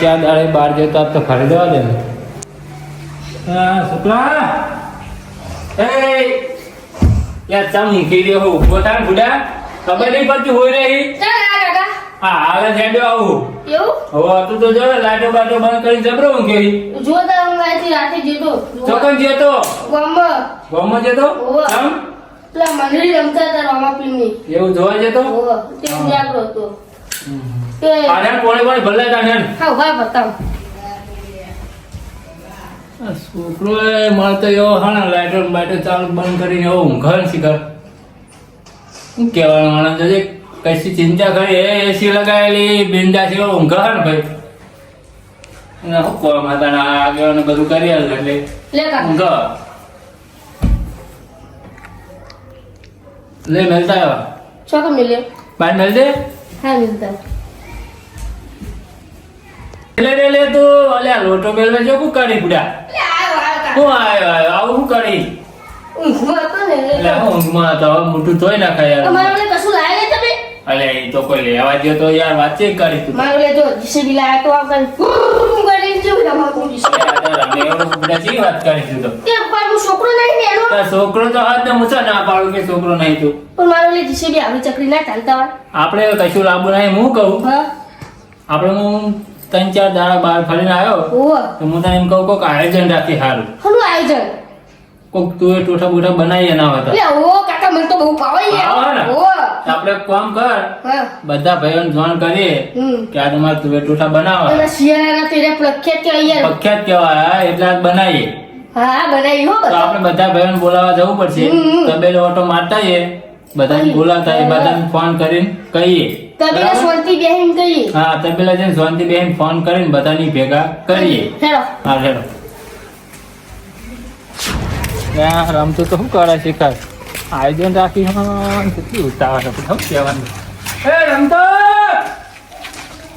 ચાર દાડે બહાર જતા તો ખરી દેવા દે હા શુક્લા! એ યાર ચમ મૂકી દે હું. ઊભો થાય બુડા. ખબર નહીં પડતી હોય રહી હા હાલ જ આવું. એવું? હવે તું તો જો ને બાટો બંધ કરીને જબરો ઊંઘી જો તાર રાતે જતો. ચોકન જતો? ગામમાં ગોમાં જતો? ચમ પેલા મંડળી રમતા હતા રામાપીરની. એવું જોવા જતો? તે હતો. આને પોણે પોણે ભલે તાને હા ઊભા બતાવ છોકરો એ મળતો એવો હા લાઈટો ને ચાલુ બંધ કરીને એવો ઊંઘે શીખર. શું કહેવાનું માણસ જોજે કશી ચિંતા કરી? એ એસી લગાવેલી બિંદા છે ઊંઘે ને ભાઈ. એને શું કહો માતાના આગળ ને બધું કરી એટલે. ઊંઘ લે મેલતા આવ્યા ચોક મિલે બાય મેલ દે હા મિલતા લે લે લે તો અલ્યા લોટો મેળવે જો શું કરી બુડા લે આયો આયો આવું શું કરી ઊંઘમાં હતો ને એટલે એટલે ઊંઘમાં હતો હવે મોટું ધોઈ નાખાય યાર. તમારે મને કશું લાવે તમે? અલે એ તો કોઈ લેવા ગયો તો યાર વાતચીત કરી તું મારું લેજો જીસીબી લાયા તો આવતા કરી જો રમાતું જીસીબી વાત કરી તું તો? તે પાછું છોકરો નહીં ને એનો? છોકરો તો હાથ ને મૂછા ના પાડું કે છોકરો નહીં તું. પણ મારે ઓલે જીસીબી આવી ચકરી ના ચાલતા હોય. આપણે કશું લાંબુ નહીં હું કહું. હા. આપણે હું ત્રણ ચાર દાડા બહાર ફરીને આવ્યો તો હું તને એમ કહું કોઈક આયોજન રાખી સારું શું આયોજન? કોક તું ટોઠા બોઠા બનાવી એના હતા ઓ કાકા મને તો બહુ ભાવે આપણે કામ કર બધા ભાઈઓને જોણ કરીએ કે આ તમારે તુવેર ટોઠા બનાવવા શિયાળાના તેરે પ્રખ્યાત કે યાર પ્રખ્યાત કહેવાય એટલે આજ બનાવીએ. હા બનાવી હો આપણે બધા ભાઈઓને બોલાવવા જવું પડશે. તો બે ઓટો મારતા બધાને. બોલાવતા આવીએ, બધાને ફોન કરીને કહીએ. શાંતિ બેહીને હા તબેલા જઈને શાંતિબેન ફોન કરીને બધાની ભેગા કરીએ. હેલો. હા હેલો. ત્યાં રમતું તો શું કરે શિખર આયોજન રાખી હમ કેટલી ઉતાવળ છે શું કહેવાનું? હે રમતો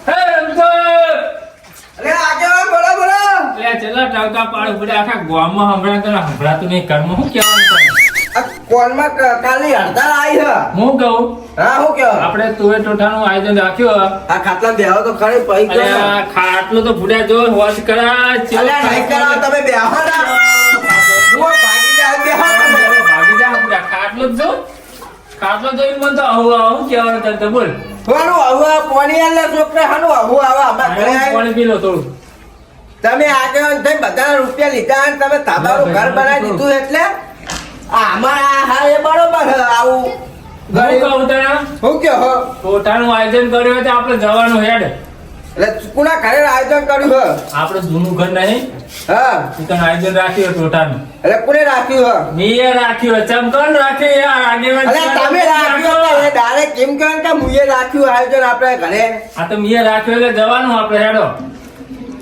હે રમતો અરે આજે બોલો બોલો. એટલે ચલા ટાવકા પાડ ઉપર આખા ગામમાં હમણાં તને તો નહીં ઘરમાં શું કહેવાનું? કોલમાં કાલની હડતાલ આવી હ? હું કહું? હા હું કહેવા આપણે તુવેર ટોઠાનું આયોજન રાખ્યું આ ખાટલા બેહો તો ખરી પૈ અને આ તો ભૂલ્યા જો વોશ કરા ચેવો નહીં કરાવો તમે બેહો ના. હું ભાગી જાવ બેહો ભાગી જા ભૂલ્યા ખાટલું જો ખાટલો જોઈને મને તો આવું આવું કહેવાનું તને બોલ. હાનું હવે પોણી આલે છોકરા હાનું આવું આવે અમારા ઘરે થોડું. તમે આગળ બધા રૂપિયા લીધા અને તમે તાબાનું ઘર બનાવી દીધું એટલે? આમાં હા એ બરોબર આવું હું ગરીબ કહું તને? હું કયો હો? ટોઠાનું આયોજન કર્યું હોય તો આપણે જવાનું હેડ. એટલે કુના ઘરે આયોજન કર્યું હે? આપણે જૂનું ઘર નહીં. હા. એ આયોજન રાખ્યું એટલે કોને રાખ્યું હે? મેં રાખ્યું યાર આગેવાન તમે રાખ્યું એ ડાયરેક્ટ કેમ કહે કે મુએ રાખ્યું આયોજન આપણે ઘરે. આ તો મેં રાખ્યું એટલે જવાનું આપણે હેડો.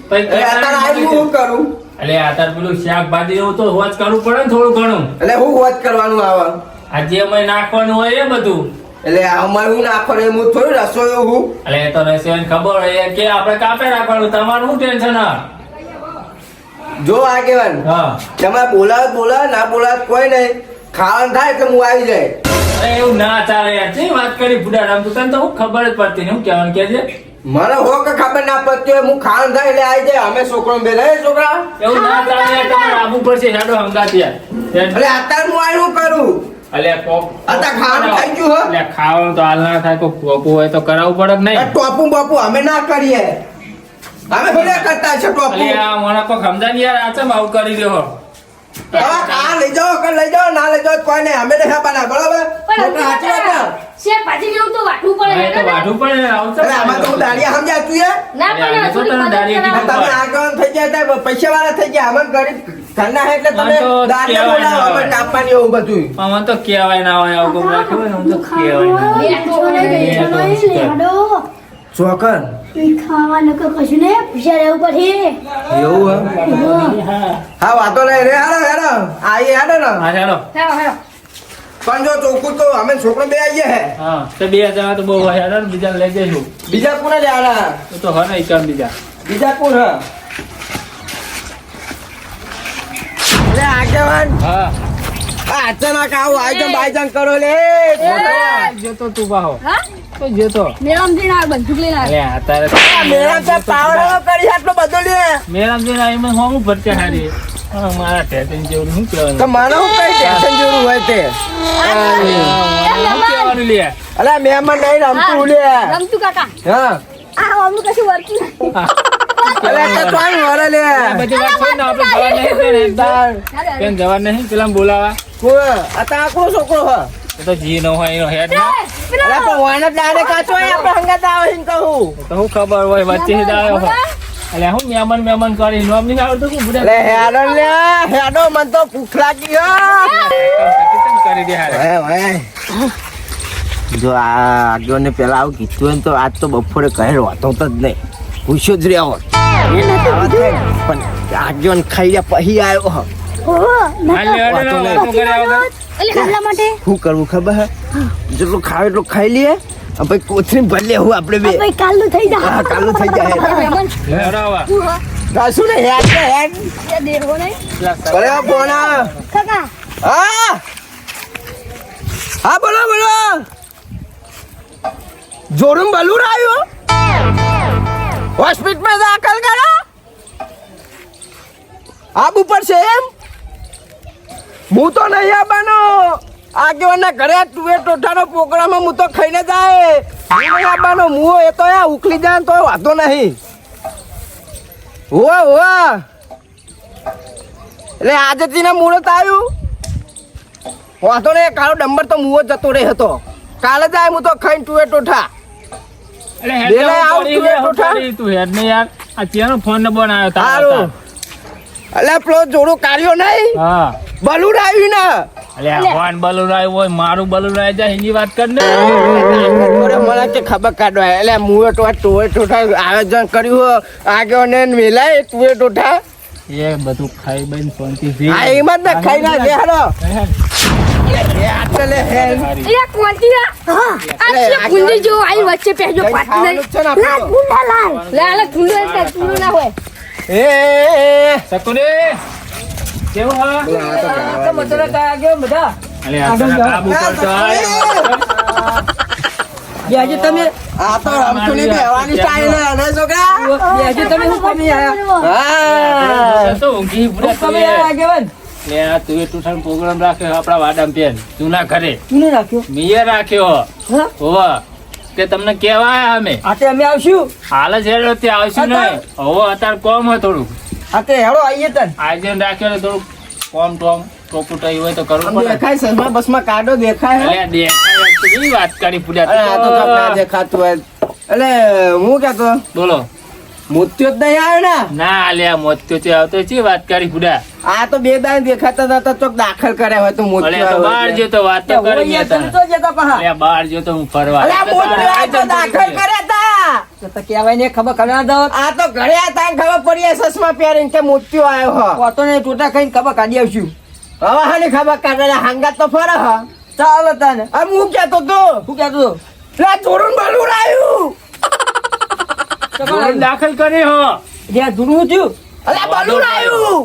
પછી અત્યારે આવ્યું હું કરું? એટલે આ તાર પેલું શાકભાજી એવું તો હોજ કરવું પડે ને થોડું ઘણું. એટલે હું હોજ કરવાનું આવે? આ જે અમે નાખવાનું હોય એ બધું. એટલે અમારે હું નાખવાનું ને હું થોડું રસોઈ હું? એટલે એ તો રસોઈ ખબર હોય કે આપણે કાપે રાખવાનું તમારું શું ટેન્શન હા જો આગેવાન હા. તમે બોલાવ બોલાવ ના બોલાવ કોઈ નહીં. ખાવાનું થાય એટલે હું આવી જાય. અરે એવું ના ચાલે યાર વાત કરી બુડા રામ તું તને તો હું ખબર જ પડતી નહીં હું કહેવાનું કે છે? મને હો કે ખબર ના પડતી હોય હું ખાન થાય એટલે આવી જાય. અમે છોકરો બે રહે છોકરા. એવું ના ચાલે યાર તમારે આબુ પડશે હેડો હંગાત યાર એટલે અત્યારે હું આવ્યું કરું? અલે પોપ અત્યારે ખાવાનું થઈ ગયું હો. એટલે ખાવાનું તો હાલ ના થાય તો ટોપું હોય તો કરાવવું પડે કે નહીં? ટોપું બાપુ અમે ના કરીએ. અમે ભલે કરતા છે ટોપું. અલે આ મને કોક સમજાય યાર આ ચમ આવું કરી હવે આ લઈ જાઓ કે લઈ જાઓ ના લઈ જાઓ કોઈ નહીં અમે નહીં આપવાના બરાબર છોકરા સાચી વાત ને? પાછી જેવું તો વાટવું પડે તો હેડો પડે ને અરે આમાં તો દાડિયા સમજ્યા તું એ ના પણ તો તને મદદ દાઢી કરાવો. કીધું. તમે આગળ થઈ ગયા પૈસા વાળા થઈ ગયા અમે ગરીબ ઘરના હે એટલે તમે દાડિયા બોલાવો અમે હોય. કાપવાની એવું બધું પણ તો કહેવાય ના હોય આવું રાખ્યું હોય હું તો કહેવાય ના. ચોકન? ખાવાનું કે કશું નહીં રહેવું એવું હે. હા વાતો નહીં રે હારો હેરો ને. હા ચાલો. પણ જો ચોખ્ખું તો અમે છોકરો બે આવીએ હે. હા તો બે હજાર તો બહુ હેડો ને બીજા લઈ જઈશું. બીજા કોને એ તો હોય ને એકાદ બીજા. બીજા કોણ હે? અરે આગેવાન. હા. અચાનક આવું આયોજન બાયોજન કરો લે. જતો તું બાહો હા? તો જતો. મેળામ જઈને આ બંદૂક લઈને આવે અલે અત્યારે તો પાવડો કરી આટલો બધો લે. મેરામ જઈને આવીને હું હું ભરતે હારી. મારા ટેટન જેવું શું તો કહેવાનું હું કઈ ટેન્શન જેવું હોય તે? શું કહેવાનું લે? અલા મહેમાન નહીં રમતું લે. રમતું કાકા. હા. આ અમનું કશું વર્તું નથી. અલા તો કોણ વરે લે? આ બધી વાત છોડ ને આપણે જવા નહીં ને જવા નહીં? પેલા બોલાવા. તો છોકરો હ તો જી નો હોય એનો હેડ ના. અલા પણ દાડે કાચો આપણે હંગાત આવે એમ કહું. તો હું ખબર હોય વચ્ચે જ આવ્યો હોય. એટલે હું મહેમાન મહેમાન કરી આવડતું હેડો લે હેડો મન તો ભૂખ લાગી હો. કરી દે હારે. હે, હે. જો આ આગળને પેલા આવું કીધું હોય ને તો આજ તો બપોરે કહે વાતો તો જ નહીં. પૂછ્યો જ રહ્યો. પણ આગળ ખાઈ ગયા પછી આવ્યો હ. એટલે એટલા માટે? શું કરવું ખબર હે? જેટલું ખાવ એટલું ખાઈ લઈએ. અને કોથરી ભરી લેવું આપણે બે. ભાઈ કાલનું થઈ જાય હા, કાલું થઈ જાય હરાવા. તું ને હેડ ને હેડ. તે દેવો સર- અરે પોણા. કાકા. હા. હા બોલો બોલો. જોરું બલુર આવ્યો? હોસ્પિટલ દાખલ કરો. આબ ઉપર છે એમ? હું તો નહીં આવવાનો. આગેવાના ઘરે તુએ ટોઠાનો પ્રોગ્રામ હું તો ખાઈને જાય. હું નહીં આવવાનો હું એ તો આ ઉકલી જાય તો વાંધો નહીં. હોવા હોવા. એટલે આજે તીને મુહૂર્ત આવ્યું. વાંધો નહીં કાળો ડંબર તો મુવો જતો રહે હતો કાલે જાય હું તો ખાઈને તુવે ટોઠા એટલે હેડ આવ, લે, તું હેડ ઉઠા. તું હેડ ને યાર. આ ચેનો ફોન નંબર આવ્યો તારો એટલે પેલો જોડો કાઢ્યો નહીં હા બલુડ આવ્યું ને અલે આ બલૂન બલુરાય હોય મારું બલુરાય જાય એની વાત કર ને મને કે ખબર કાઢવા એટલે મુએ ટોઠા ટોવે ટોઠા આયોજન કર્યું આગળ ને વેલાય તુવે ટોઠા એ બધું ખાઈ બન શાંતિ આ એમાં જ ને ખાઈ ના લે હાલો એ આટલે કોંતી આ અલે, ગુંડી જો આઈ વચ્ચે પહેજો પાટી ખાવાનું જ છે ને આપણે લાલ ગુંડા લાલ ના હોય એ, એ. સકુરે કેવું હા? તો મતલબ અલે આ કાબુ કરતો આજે તમે આ તો રમતુની બેહવાની સ્ટાઈલ હે છોકરા આજે તમે શું કમી આયા? હા. તો ઊંઘી પૂરા કમી આયા આગેવાન લે આ તું એ ટ્યુશન પ્રોગ્રામ રાખ્યો આપણા વાડામ પેન તું ના ઘરે. તું રાખ્યો? મેં રાખ્યો હા? હોવા. તે તમને કેવાય અમે? આતે અમે આવશું? હાલ જ હેડો તે આવશું ને હવે અત્યારે કોમ હોય થોડું આતે હેડો આવીએ તન. આયોજન રાખ્યો થોડું કોમ ટોમ ટોપુટાઈ હોય તો કરવું પડે. દેખાય સસમા બસમાં કાઢો દેખાય હે? દેખાય વાત કરી પૂજા આ તો ના દેખાતું હોય. એટલે હું કહેતો? બોલો. મોતિયો જ નહીં આવે ને. ના અલ્યા મોત્યો છે આવતો છે વાત કરી પૂરા આ તો બે દાન દેખાતા હતા તો ચોક દાખલ કર્યા હોય તો મોતિયો બહાર જો તો વાત તો કરી તો જતા પાહા. અલે બહાર જો તો હું ફરવા. અલ્યા આ મોતિયો આ તો દાખલ કર્યા હતા તો તો કહેવાય ને ખબર કરના દો આ તો ઘરે હતા ખબર પડી સસમા પહેરીને કે મોતિયો આવ્યો હો. કોતો ને ટોટા ખાઈને ખબર કાઢી આવશું હવે હાની ખબર કાઢે હાંગા તો ફરે હા. ચાલો તને. અરે હું કહેતો તો. હું કહેતો તો. લે ચોરું બલુર આવ્યું. દાખલ કરી હો. જ્યાં ધૂળવું થયું. અલે આવ્યું.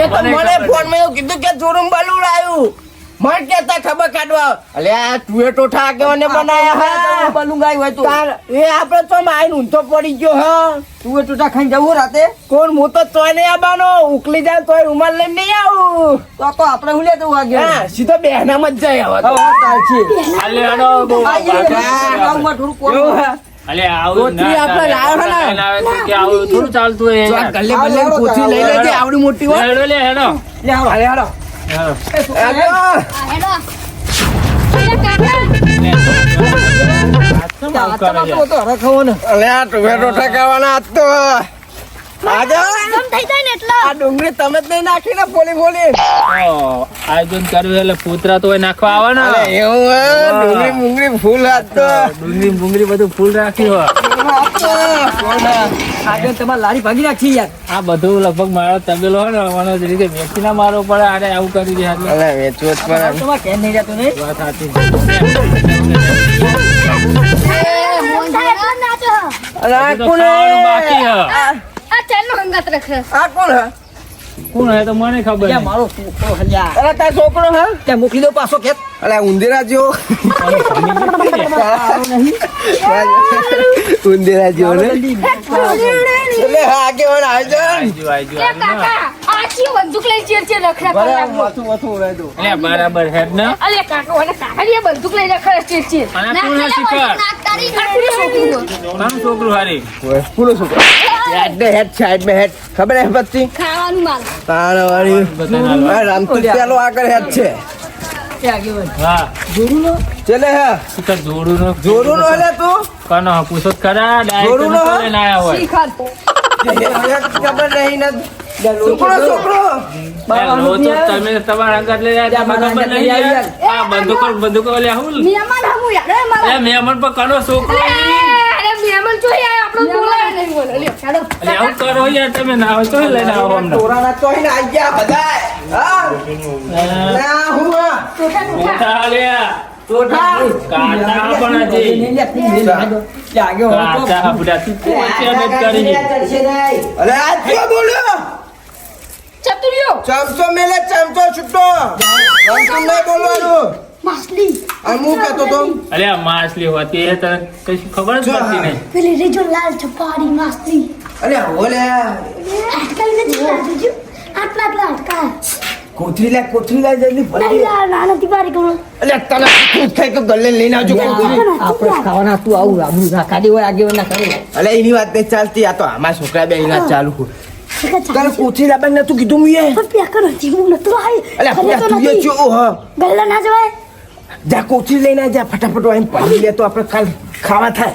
એ તો મને ફોનમાં એવું કીધું કે ચોરું બલુર આવ્યું. મને કેતા ખબર કાઢવા. અલે આ તુએ ટોઠા આગેવાને બનાયા હા. ગાય હોય તો તાર એ આપણે તો માઈન ઊંધો પડી ગયો હા. તું એ ખાઈ જવું રાતે? કોણ હું તો તોય નહીં આવવાનો. ઉકલી જાય તોય રૂમાલ લઈને નહીં આવું. તો તો આપણે હું લેતું વાગે હા સીધો બેહનામાં જ જાય હવે તો. આનો બહુ થોડું? અલે આવું ના આપણે લાવ્યો ને? આપણે લાવ્યો તો કે આવું થોડું ચાલતું હોય તો ગલ્લે બલ્લે લઈ લેજે આવડી મોટી હોય. હેડો લે હેડો. લે હાલો. અરે હાલો. હેડો. હેલો. હેડો. પૂતરા તો નાખવા આવે ને. અરે એવું ડુંગળી મુંગળી ફૂલ ડુંગળી બધું રાખ્યું. આગળ તમારે લારી ભાગી નાખી યાર. આ બધું લગભગ મારો તબેલો હોય ને મને જ રીતે વેચી ના મારવો પડે આરે આવું કરી દે એટલે. જ પડે. તમારે કેમ નહીં નહીં? વાત સાચી. બાકી હે. આ અંગત રખે. આ કોણ હે? કોણ હે? તો મને ખબર નહીં. મારો છોકરો હલ્યા અરે તાર છોકરો હે? ત્યાં મૂકી દો પાછો ખેત અરે ઉંદેરા જો ઉંદેરા જો ને એટલે હા આગેવાન આવજો આયજો, આયજો, એ કાકા. આખી બંદૂક લઈ ચેર ચેર રખડા કરી બરાબર દો હેડ ને? અરે કાકો અને કાકડીએ બંદૂક લઈ રખડા ચેર ચેર. અને શિખર છોકરું હારી? પૂરો છોકરો? હેડ ને હેડ સાઈડમાં હેડ. ખબર હે બચ્ચી? ખાવાનું માલ. તાણ વાળી બધાને હાલો. પેલો આગળ હેડ છે. એ આગેવાન હા. ચલે હે. શિખર જોડું નો એટલે નો તું? કનો પૂછો ખરા જોડું ડાયરેક્ટ નો? હોય. શિખર ખબર નહીં ને છોકરો છોકરો! તમે તમારા આગળ લઈ ખબર નહીં આ બંદૂકો બંદૂકો ઓલ્યા હું મહેમાન હમું યાર એ મારા એ મહેમાન પર કનો છોકરો. અરે મહેમાન જોઈ આયા આપણો બોલાય નહીં બોલે લ્યો ચાલો. અરે કરો યાર તમે ના હોય તો લઈને આવો અમને. આઈ ગયા હા. ના હું. તું નથી કરી. અરે આ ક્યાં બોલ્યો ચતુર્યો ચમચો મેલે ચમચો છૂટો નહીં બોલવાનું માછલી અને હું કહેતો તો અરે માછલી હોતી એ તને કશું ખબર જ પડતી નહીં પેલી રેજો લાલ છપારી માછલી અરે હોલે આજકાલ નથી કોથરી લે કોથરી લે જલ્દી નહીં ભરી લા ના નથી બારી કરો અરે તને ખાઈ કે ગલે લઈને આવજો આપણે ખાવાના તું આવું આબુ ના કાઢી હોય આગેવાન ના કરે અલે એની વાત નહીં ચાલતી. આ તો આમાં છોકરા બે એના ચાલુ ઠીક છે તને કોથરી લાવવાનું નતું કીધું મુએ? પણ પ્યા કરો જીવું નતું હાય. અલે ખબર તું એ નથી. ચો ના જવાય. જા કોથરી લઈને જા ફટાફટ આવીને પડી લે તો આપણે કાલ ખાવા થાય.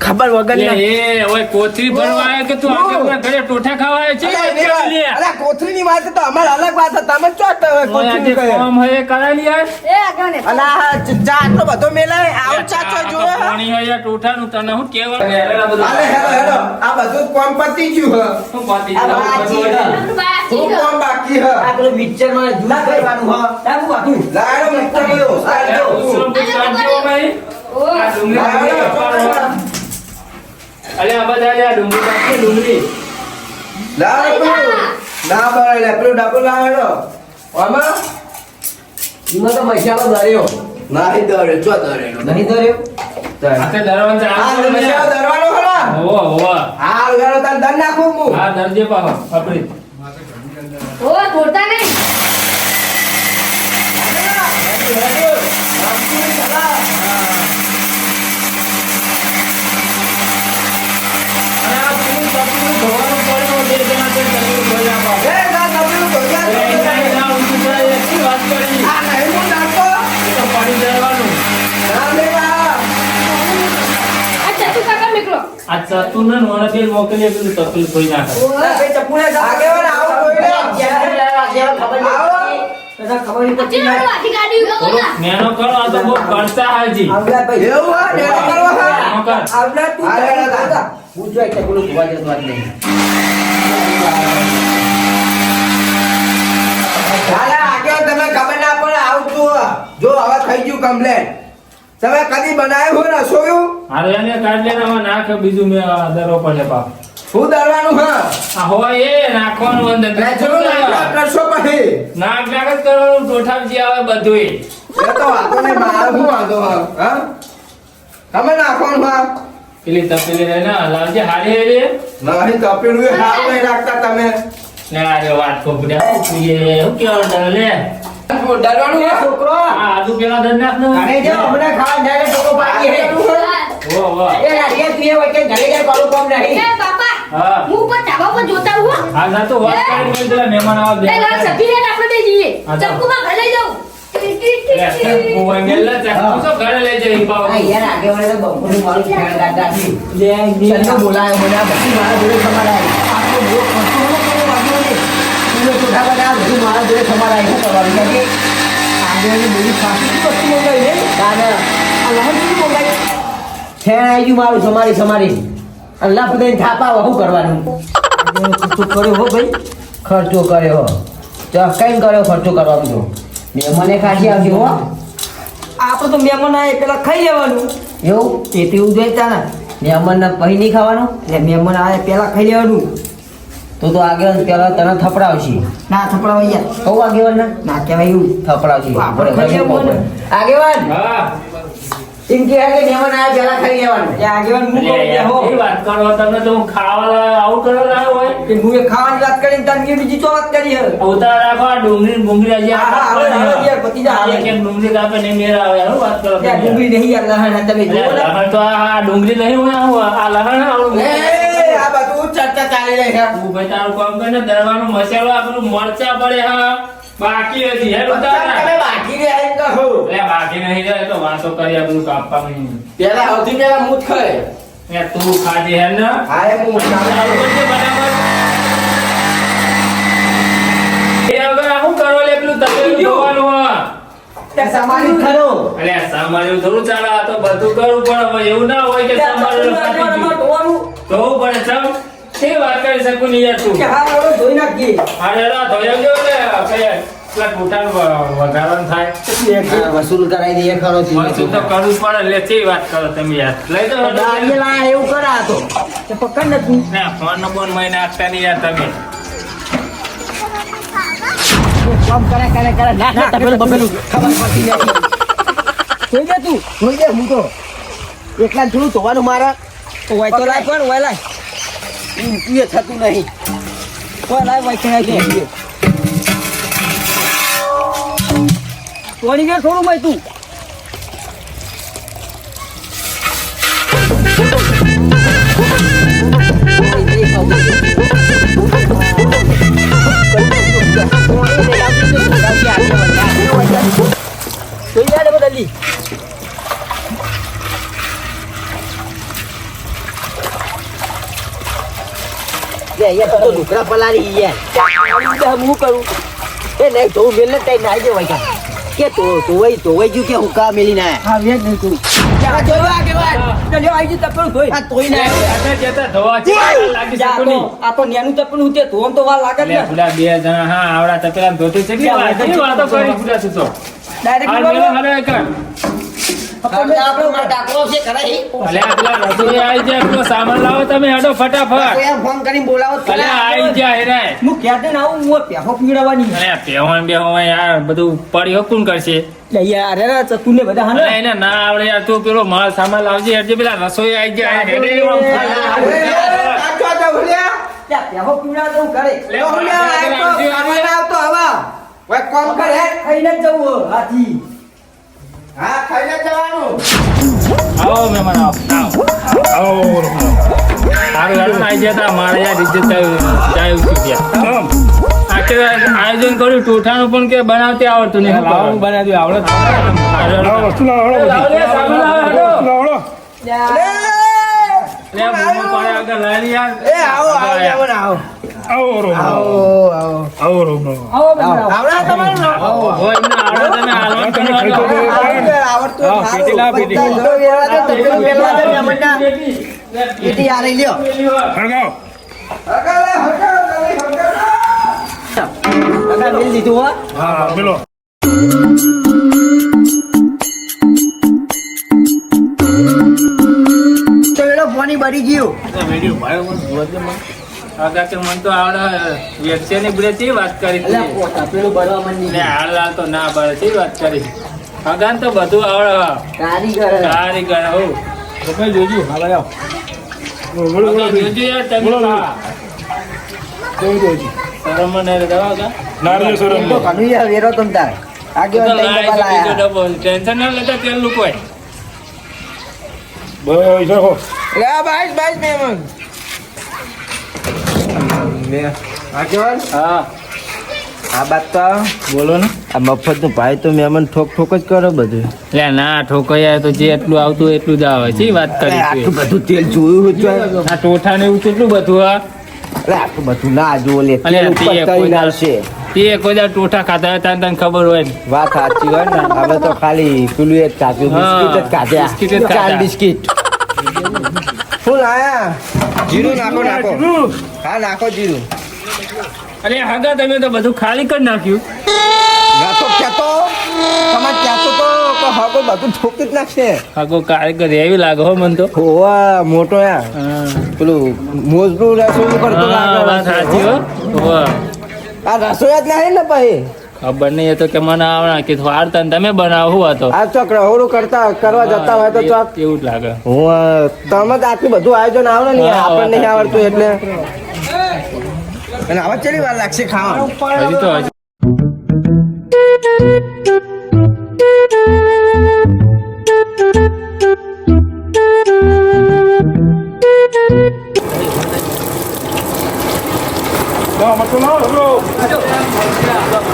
ખબર વગર એ ના એ, ઓય કોથરી ભરવા કે તું આપણા ઘરે ટોઠા ખાવા છે? અરે કોથરી કોથરીની વાત તો અમારે અલગ વાત છે. તમે ચો તો કહે કોમ એ કરાય ને યાર. એ આગળ અલે ચા આટલો બધો મેલાય આવ ચાચો જો પાણી હે? યાર ટોઠા નું તને હું કેવા અરે હેલો હેલો આ બધું કોમ પતી ગયું હે. શું પતી ગયું? હે. કોમ બાકી હે? આ પેલું માં જુલા કરવાનું હે. તારું વાતું લાડો મૂકો ગયો અરે, ઉસરો કાઢજો ભાઈ. આ ડુંગળી અલે આ બધા આ ડુંગળી કાપજો, ડુંગળી. લાડો પેલું. ના. બરાબર લે પેલું ડબલ લાડો આમાં એમાં તો મસાલો દર્યો નહીં દરે જો દર્યો નહીં દર્યો આતે દરવાન આ મસાલો. દરવાનો ખરા. હોવો, હોવો. આ ગરો તાર દન નાખું હું. આ દરજે પાહો, આપણી. ઓ બોલતા નહીં. નેનો કર. હા લેડા તા. ચાલે આગળ તમે ખબર ના પડે આવતું હો. જો હવે થઈ ગયું કમ્પ્લેટ તમે કદી બનાવ્યું હોય રસોયું હારે એને કાઢ લેને નાખે બીજું મે દરો પડે બાપ. શું દરવાનું હા આ હોય એ નાખવાનું અંદર. નાખ્યા કરશો પછી નાક નાક જ કરવાનું ટોઠાજી આવે બધુંય. એ તો વાતો ને માર હું વાંધો હા તમે નાખવાનું હા પેલી તપેલી રહે ને લાવજે હારી હેરી. નહીં તપેલું હાલ નહીં રાખતા તમે ને આ વાત કોપડ્યા તું એ હું કહેવાનું તને લે? ડરવાનું છોકરો આ પેલા દર નાખ ઘરે જાઓ, હમણાં ખાવા જાય તો કોઈ હે. વો, વો. એ લાડીએ તું એ વચ્ચે ઘરે જાય પાડું કામ નહીં. એ બાપા હા. હું ઉપર ધાબા પર જોતા હું. આ જા તો વાત કરી મેં પેલા મહેમાન આવે એ લાલ સભી ને આપણે બે જઈએ. હા, જાઓ. ઘરે લઈ જાઉં. હું. બોલાયો બધા પછી. મારા જોડે સમારાય. આટલો બહુ ખર્ચો ન કરો આગેવાને. તું એ ચોખા બનાવ, બધું મારા સમારાય. શું કરવાનું? કારણ કે બધી બધી વસ્તુ મંગાવી ને. આ? ફેણ આવી ગયું મારું સમારી સમારી અલ્લાહ બધાને થાપા શું કરવાનું ખર્ચો હો ભાઈ ખર્ચો કર્યો હો કઈ કર્યો ખર્ચો કરવાનો તો મને ખાસી આવજો હો આપણે તો મહેમાન આવે પેલા ખાઈ લેવાનું એવું એ તેવું જોઈતા ને મહેમાન પછી નહીં ખાવાનું એટલે મહેમાન આવે પેલા ખાઈ લેવાનું તો તો આગેવાન પેલા તને થપડાવશે. ના થપડાવા યાર. કહું આગેવાન ના? ના કહેવાય એવું. થપડાવશે. આગેવાન? હા. એમ કે કે મહેમાન આવ્યા પેલા ખાઈ લેવાનું. એ આગેવાન હું કહું હો. યાર, વાત કરો તમે તો હું ખાવા આવું કરવા લાવ્યો હોય. કે હું એ ખાવાની વાત કરીને તને કે બીજી તો વાત કરી હે ઉતાર રાખો આ ડુંગળી હા, હવે યાર, આવે. ડુંગળી કાપે ને મેળ આવે વાત કરો ત્યાં ડુંગળી નહીં યાર લહણ તમે તો આ ડુંગળી નહીં હોય આ લહણ આવડું એ, આ ચાલી રહી છે. હું ભાઈ તારું કામ કરીને દરવાનો મસાલો આ પેલું મરચા પડે હા. બાકી હતી હે બધા તમે બાકી રહ્યા એમ કહો. એ બાકી નહીં રહે તો વાતો કરી આ બધું કાપવા નહીં. પેલા સૌથી પેલા હું જ ખાય એ તું ખાધી હે ને? હા એ હું બરાબર. કરો લે પેલું? ખરો. સાંભળ્યું થોડું ચાલે આ તો બધું કરવું પડે હવે એવું ના હોય કે સામાન્ય તો પડે ચમ. કેવી વાત કરી શકું નહીં યાર તું. કે હા હવે ધોઈ નાખી હા રા ધોઈ આવજો એટલે પેલા ગોટાનું વધારણ થાય. વસૂલ કરાવી દઈએ ખરો છે. વસૂલ તો કરવું પડે લે છે વાત કરો તમે યાર. લઈ તો દાંડિયા લાયા એવું કરા તો. તે પકડ ને તું. ના ફોન મહિને આપતા નહીં યાર તમે. કામ કરે કરે કરે. ના ના તપેલું બબેલું ખબર પડતી નથી ધોઈ દે તું જોઈ દે હું તો. એકલા જ થોડું ધોવાનું મારા. હોય તો લાય પણ ઓય લાય. ઊંચું એ થતું નહીં. કોઈ લાય કહેવાય કે તોડી ગયા થોડું ભાઈ તું? લે બદલી લે અહીંયા તો ઢોકળા પલાળી યાર હું કરું? એ નહીં તો મેલ ને તઈ નાઈ જવાય કા કે તો ધોવાઈ ધોવાઈ જ્યું કે હું કા મેલી ના. હા વેજ નહીં તોય છે, છે તો ડાયરેક્ટ સામાન લાવો તમે હેડો ફટાફટ. ફોન કરીને બોલાવો આવી જાય હેરાય. હું ક્યાં ને આવું? હું પેહો પીવડાવવાની. અરે પહેવાન બેહવાન યાર બધું પડી કોણ કરશે. યાર અરે ચતુને બધા હા એને ના આવડે યાર તું પેલો માલ સામાન લાવજે પેલા રસોઈ આવી જાય પેહો કરે લે, આવતો, આવતો, ખાઈને જ જવું હાથી. આવો મહેમાન આવો. આવો આવો સારું ને આવી જતા મારે યાર ઇજ્જત જાય આખે આયોજન કર્યું ટોઠાનું પણ કે બનાવતી આવડતું નહીં. શું કરવાનું? બનાવી આવડે વસ્તુ લાવો લાવો, લે, સામાન લાવો, હેડો. આવો રો આવો રો આવો હોય એમને આવડે તમે હાલવાનું તમે કરવાનું. ખાઈ તો પેટી. લાવો, પેટી. પેટી. આ લઈ લ્યો. હળગાવ. કાકા મિલ દીધું હો. હા પેલો તો એનો પાણી ભરી ગયું. વીડિયો ભાઈ મને જોવા દે મને. આગળ કે મને તો આવડે વેચેની બ્રે થી વાત કરી પેલું બળવા માંડી ને હાલ હાલ તો ના બળે કેવી વાત કરી અગાન તો બધું આવડે. કારીગર. કારીગર હો. તમે જોજો હાલ આવો. જોજો યાર તમે શરમ મને દવા કા તો વેરો તમ તાર. ટેન્શન ના લેતા તેલ બસ રાખો લે બાઈસ બાઈસ મહેમાન હા. આ બાત તો બોલો ને. આ મફત ભાઈ તો મહેમાન ઠોક ઠોક જ કરો બધું. લે ના ઠોકાયા તો જે એટલું આવતું એટલું જ આવે. છે વાત કરી આટલું બધું તેલ જોયું હતું આ ટોઠા ને એવું કેટલું બધું આ અરે આટલું બધું ના જો લે તેલ ઉપર કોઈ તળી તે કોઈ દાડો ટોઠા ખાતા હોય તને તને ખબર હોય વાત સાચી હોય ને હવે તો ખાલી પેલું એ ખાધું બિસ્કિટ જ ખાધ્યા બિસ્કિટ જ ચાર ખાધા. બિસ્કિટ. ફૂલ આયા? જીરું નાખો નાખો. હા નાખો જીરું. અરે હાગા તમે તો બધું ખાલી કરી નાખ્યું. નાખો કેતો તમારે કહેતો તો હાગો હાકો બધું ઠોકી જ નાખશે. આખો કારીગર એવી લાગે હો મન તો. હોવા મોટો યા. પેલું મોજનું રસોઈ કરતો લાગે. વાત સાચી હો. હોવા. આ રસોઈ જ નહીં ને ભાઈ નહીં એ તો કે મને આવડે કે વાર્તા તને તમે બનાવો હું હતો આ ચોક રહોડું કરતા કરવા જતા હોય તો તો એવું જ લાગે. હું તમે તો આટલું બધું આયોજન આવડે ને હા, આપણને નહીં આવડતું એટલે. અને આવા ચેલી વાર લાગશે ખાવા હજી તો No, મરચું લાવો, હેલો.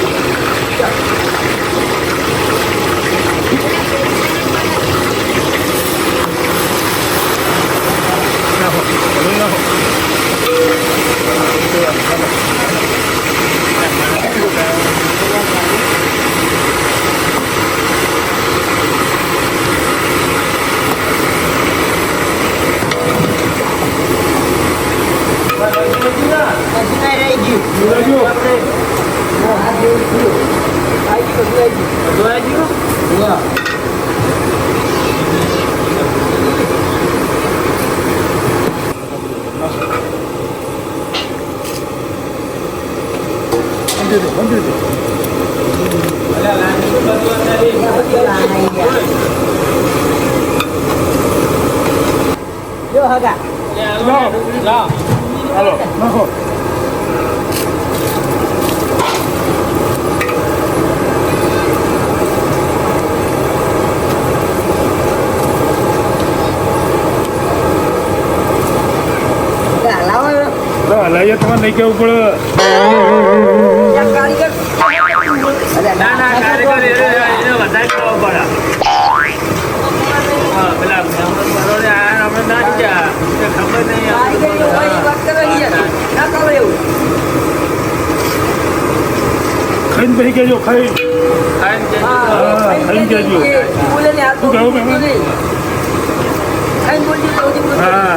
બંધ દે, બંધ દે. જો હલાઈએ તમારે નહીં કેવું પડે. ના ના કારીગર એને વધારે ખબર પડે હા પેલા મહેમાન? બરોડે આયા ના ગયા ખબર નહીં તો ખાઈને પછી કહેજો ખાઈ ખાઈને તો શું કહ્યું તો. હા.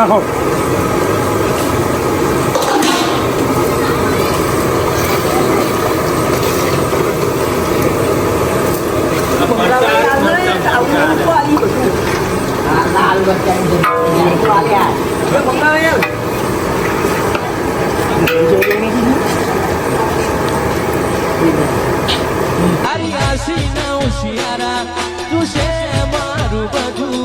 નાખો હા, લાલ બચ્ચાની જગ્યાએ તો આલ્યા. એ